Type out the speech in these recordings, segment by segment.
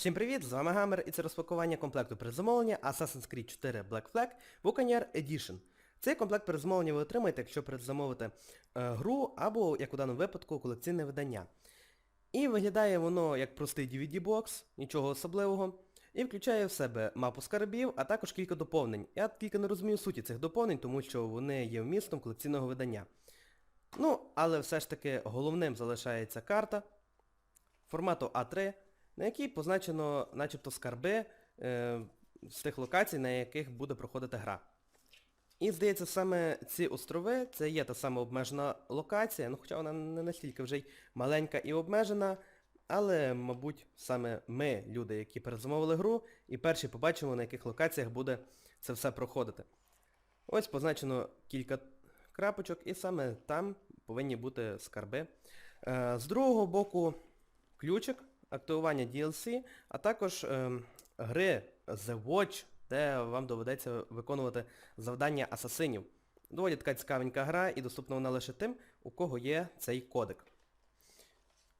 Всім привіт, з вами Гамер і це розпакування комплекту перезамовлення Assassin's Creed 4 Black Flag Buccaneer Edition. Цей комплект перезамовлення ви отримаєте, якщо перезамовите е, гру або, як у даному випадку, колекційне видання. І виглядає воно як простий DVD-бокс, нічого особливого, і включає в себе мапу скарбів, а також кілька доповнень. Я тільки не розумію суті цих доповнень, тому що вони є вмістом колекційного видання. Ну, але все ж таки головним залишається карта формату А3, на якій позначено начебто скарби е, з тих локацій, на яких буде проходити гра. І здається, саме ці острови, це є та сама обмежена локація, ну хоча вона не настільки вже й маленька і обмежена, але, мабуть, саме ми, люди, які перезамовили гру, і перші побачимо, на яких локаціях буде це все проходити. Ось позначено кілька крапочок, і саме там повинні бути скарби. Е, з другого боку ключик, активування DLC, а також ем, гри The Watch, де вам доведеться виконувати завдання асасинів. Доволі така цікавенька гра і доступна вона лише тим, у кого є цей кодек.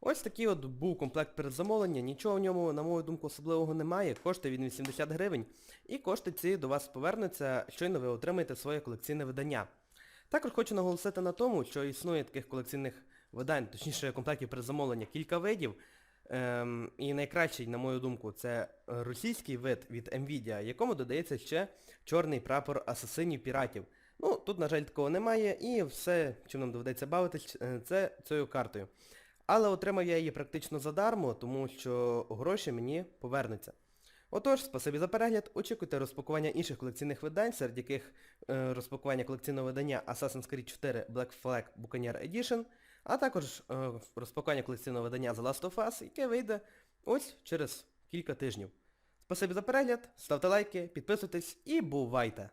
Ось такий от був комплект передзамовлення, нічого в ньому, на мою думку, особливого немає, коштує він 80 гривень, і кошти ці до вас повернуться, щойно ви отримаєте своє колекційне видання. Також хочу наголосити на тому, що існує таких колекційних видань, точніше комплектів передзамовлення, кілька видів. Ем, і найкращий, на мою думку, це російський вид від Nvidia, якому додається ще чорний прапор асасинів піратів. Ну, тут, на жаль, такого немає, і все, чим нам доведеться бавитись, е, це цією картою. Але отримав я її практично задармо, тому що гроші мені повернуться. Отож, спасибі за перегляд, очікуйте розпакування інших колекційних видань, серед яких е, розпакування колекційного видання Assassin's Creed 4 Black Flag Buccaneer Edition, а також е, розпакування колекційного видання The Last of Us, яке вийде ось через кілька тижнів. Спасибі за перегляд, ставте лайки, підписуйтесь і бувайте!